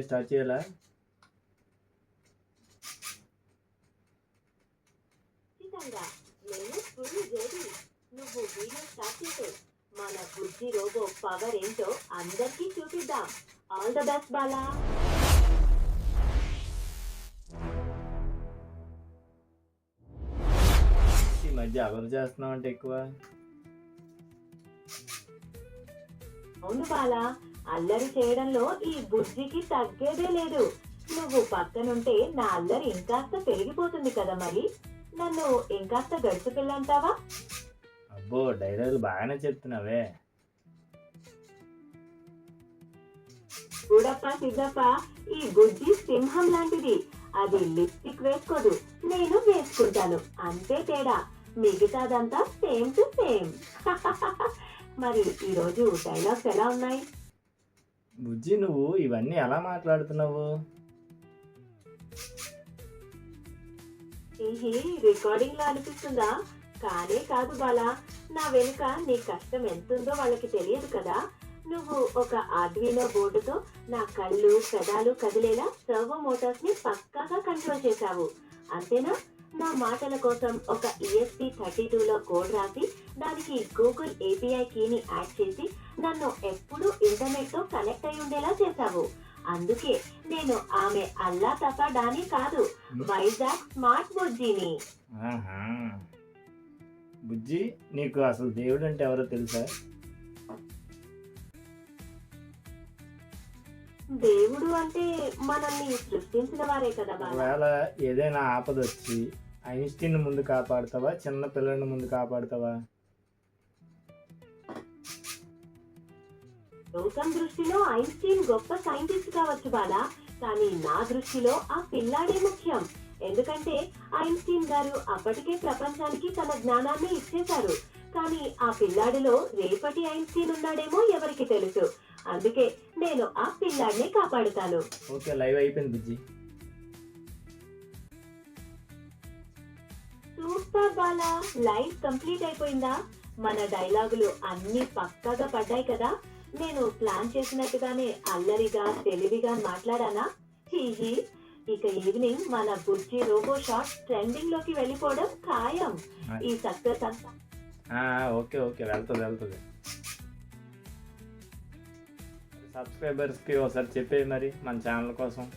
Video start చేయాలా నువ్వు video start చేసే మన బుజ్జి రోబో పవర్ ఏంటో అందరికీ చూపిద్దాం ఆల్ ద బెస్ట్ బాలా ఈ మధ్య అలర్ చేస్తున్నావు అంటే ఎక్కువ అవును బాలా అల్లరి చేయడంలో ఈ బుజ్జికి తగ్గేదే లేదు. నువ్వు పక్కనుంటే నా అల్లరి ఇంకాస్త పెరిగిపోతుంది కదా మరి. నన్ను ఇంకాస్త గడుచు పిల్లంటావా అబ్బో డైలాగులు బాగానే చెప్తున్నావే. చూడప్ప సిద్ధప్ప ఈ బుజ్జి సింహం లాంటిది. అది లిప్స్టిక్ వేసుకోదు నేను వేసుకుంటాను. అంతే తేడా. మిగతాదంతా సేమ్ టు సేమ్. మరి ఈ రోజు డైలాగ్స్ ఎలా ఉన్నాయి? బుజ్జి నువ్వు ఇవన్నీ ఎలా మాట్లాడుతున్నావు? రికార్డింగ్లో అనిపిస్తుందా? కానే కాదు బాలా. నా వెనుక నీ కష్టం ఎంతుందో వాళ్ళకి తెలియదు కదా. నువ్వు ఒక ఆర్డినో బోర్డుతో నా కళ్ళు పెదాలు కదిలేలా సర్వో మోటార్స్ని పక్కాగా కంట్రోల్ చేశావు. అంతేనా? నా మాటల కోసం ఒక ఈఎస్పి థర్టీ టూలో కోడ్ రాసి దానికి గూగుల్ ఏపీఐ కీని యాడ్ చేసి నన్ను ఎప్పుడూ ఇంటర్నెట్తో కనెక్ట్ అయి ఉండేలా చేశావు. అందుకే నేను ఆమె అల్లా తప్ప డానీ కాదు. వైజాగ్ స్మార్ట్ బుజ్జిని. బుజ్జి నీకు అసలు దేవుడు అంటే ఎవరో తెలుసా? దేవుడు అంటే మనల్ని సృష్టించిన వారే కదా ఒకవేళ ఏదైనా ఆపద వచ్చి ఐన్స్టీన్ ముందు కాపాడుతావా? చిన్న పిల్లల్ని ముందు కాపాడుతావా? లోకం దృష్టిలో ఐన్స్టీన్ గొప్ప సైంటిస్ట్ కావచ్చు బాలా కానీ నా దృష్టిలో ఆ పిల్లాడే ముఖ్యం. ఎందుకంటే ఐన్స్టీన్ గారు అప్పటికే ప్రపంచానికి తన జ్ఞానాన్ని ఇచ్చేశారు. కానీ ఆ పిల్లాడిలో రేపటి ఐన్స్టీన్ ఉన్నాడేమో ఎవరికి తెలుసు. అందుకే నేను ఆ పిల్లాడిని కాపాడుతాను. ఓకే లైవ్ అయిపోయింది Bujji. Super Bala live complete అయిపోయిందా? మన డైలాగులు అన్ని పక్కాగా పడ్డాయి కదా. నేను ప్లాన్ చేసినట్టుగానే అల్లరిగా తెలివిగా మాట్లాడానా? హీహీ ఇక ఈవినింగ్ మన బుజ్జి రోబో షాట్ ట్రెండింగ్లోకి వెళ్ళిపోవడం ఖాయం. ఈ సక్సెస్ అంతా. Okay okay. వెళ్తుంది వెళ్తుంది. సబ్స్క్రైబర్స్కి ఒకసారి చెప్పేది మరి మన ఛానల్ కోసం.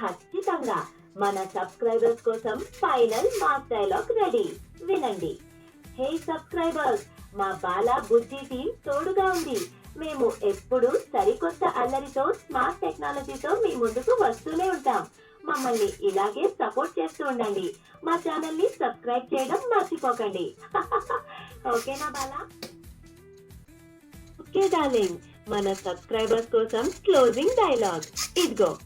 ఖచ్చితంగా. మన సబ్స్క్రైబర్స్ కోసం ఫైనల్ మాస్ డైలాగ్ రెడీ. వినండి. హే సబ్స్క్రైబర్స్ మా బాలా బుద్ధి టీం తోడుగా ఉంది. మేము ఎప్పుడు సరికొత్త అల్లరితో స్మార్ట్ టెక్నాలజీతో మీ ముందుకు వస్తూనే ఉంటాం. మమ్మల్ని ఇలాగే సపోర్ట్ చేస్తూ ఉండండి. మా ఛానల్ని సబ్స్క్రైబ్ చేయడం మర్చిపోకండి. ఓకేనా బాలా? Okay darling. మన సబ్స్క్రైబర్స్ కోసం క్లోజింగ్ డైలాగ్ ఇదిగో.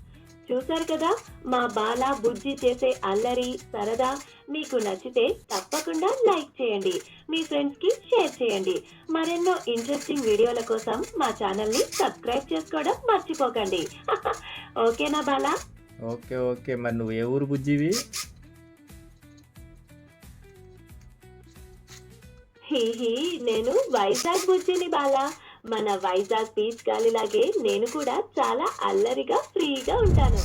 చూసారు కదా? మా బాల బుజ్జి చేసే అల్లరి సరదా మీకు నచ్చితే తప్పకుండా లైక్ చేయండి. మీ ఫ్రెండ్స్కి షేర్ చేయండి. మరెన్నో ఇంట్రెస్టింగ్ వీడియోల కోసం మా ఛానల్ని సబ్స్క్రైబ్ చేసుకోవడం మర్చిపోకండి. ఓకేనా బాలా? Okay okay. మరి నువ్వు ఏ ఊరు బుజ్జివి? నేను వైజాగ్ బుజ్జిని బాలా. మన వైజాగ్ బీచ్ గాలిలాగే నేను కూడా చాలా అల్లరిగా ఫ్రీగా ఉంటాను.